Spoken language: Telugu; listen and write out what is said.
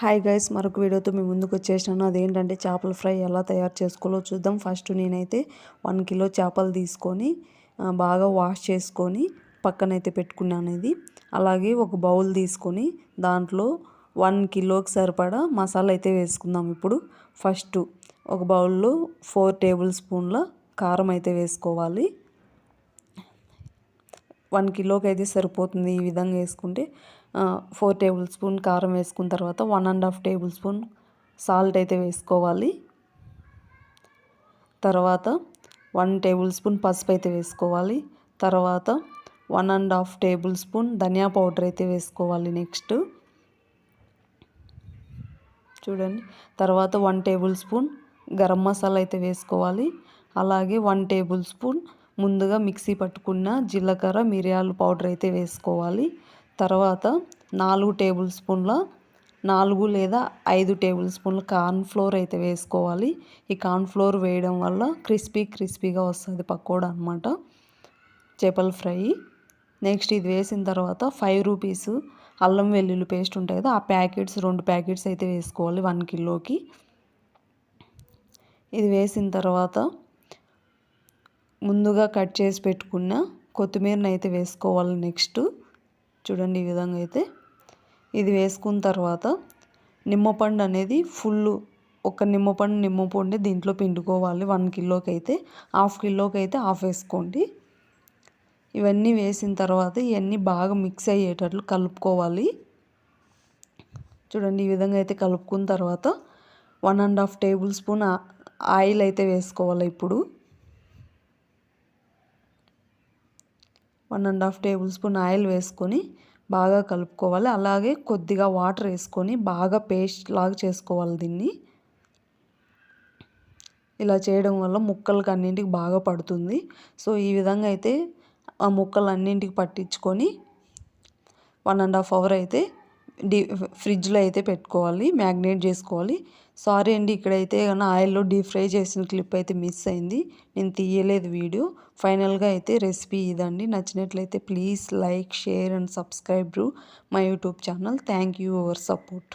హాయ్ గైస్ మరొక వీడియోతో మీ ముందుకు వచ్చేసాను అదేంటంటే చేపల ఫ్రై ఎలా తయారు చేసుకోవాలో చూద్దాం. ఫస్ట్ నేనైతే వన్ కిలో చేపలు తీసుకొని బాగా వాష్ చేసుకొని పక్కనైతే పెట్టుకున్నాను ఇది. అలాగే ఒక బౌల్ తీసుకొని దాంట్లో వన్ కిలోకి సరిపడా మసాలా అయితే వేసుకుందాం ఇప్పుడు. ఫస్ట్ ఒక బౌల్లో ఫోర్ టేబుల్ స్పూన్ల కారం అయితే వేసుకోవాలి. వన్ కిలోకి అయితే సరిపోతుంది ఈ విధంగా వేసుకుంటే. ఫోర్ టేబుల్ స్పూన్ కారం వేసుకున్న తర్వాత one and half tablespoon salt అయితే వేసుకోవాలి. తర్వాత వన్ టేబుల్ స్పూన్ పసుపు అయితే వేసుకోవాలి. తర్వాత one and half tablespoon ధనియా పౌడర్ అయితే వేసుకోవాలి నెక్స్ట్ చూడండి. తర్వాత one tablespoon garam masala అయితే వేసుకోవాలి. అలాగే వన్ టేబుల్ స్పూన్ ముందుగా మిక్సీ పట్టుకున్న జీలకర్ర మిరియాలు పౌడర్ అయితే వేసుకోవాలి. తర్వాత నాలుగు టేబుల్ స్పూన్ల నాలుగు లేదా ఐదు టేబుల్ స్పూన్ల కార్న్ ఫ్లోర్ అయితే వేసుకోవాలి. ఈ కార్న్ ఫ్లోర్ వేయడం వల్ల క్రిస్పీ క్రిస్పీగా వస్తుంది పకోడా అనమాట చేపల ఫ్రై. నెక్స్ట్ ఇది వేసిన తర్వాత ఫైవ్ రూపీస్ అల్లం వెల్లుల్లి పేస్ట్ ఉంటాయి కదా ఆ ప్యాకెట్స్ రెండు ప్యాకెట్స్ అయితే వేసుకోవాలి వన్ కిలోకి. ఇది వేసిన తర్వాత ముందుగా కట్ చేసి పెట్టుకున్న కొత్తిమీరని అయితే వేసుకోవాలి నెక్స్ట్. చూడండి ఈ విధంగా అయితే. ఇది వేసుకున్న తర్వాత నిమ్మపండు అనేది ఫుల్ ఒక నిమ్మపండు నిమ్మపండు దీంట్లో పిండుకోవాలి. వన్ కిలోకి అయితే హాఫ్ కిలోకి అయితే హాఫ్ వేసుకోండి. ఇవన్నీ వేసిన తర్వాత ఇవన్నీ బాగా మిక్స్ అయ్యేటట్లు కలుపుకోవాలి. చూడండి ఈ విధంగా అయితే కలుపుకున్న తర్వాత one and half tablespoon oil అయితే వేసుకోవాలి ఇప్పుడు. One and half tablespoon oil వేసుకొని బాగా కలుపుకోవాలి. అలాగే కొద్దిగా వాటర్ వేసుకొని బాగా పేస్ట్ లాగా చేసుకోవాలి దీన్ని. ఇలా చేయడం వల్ల ముక్కలకి అన్నింటికి బాగా పడుతుంది. సో ఈ విధంగా అయితే ఆ ముక్కలు అన్నింటికి పట్టించుకొని వన్ అండ్ హాఫ్ అవర్ అయితే డీ ఫ్రిడ్జ్లో అయితే పెట్టుకోవాలి మ్యాగ్నేట్ చేసుకోవాలి. సారీ అండి ఇక్కడైతే కానీ ఆయిల్లో డీప్ ఫ్రై చేసిన క్లిప్ అయితే మిస్ అయింది. నేను తీయలేదు వీడియో. ఫైనల్గా అయితే రెసిపీ ఇదండి. నచ్చినట్లయితే please like share and subscribe my YouTube channel. Thank you our support.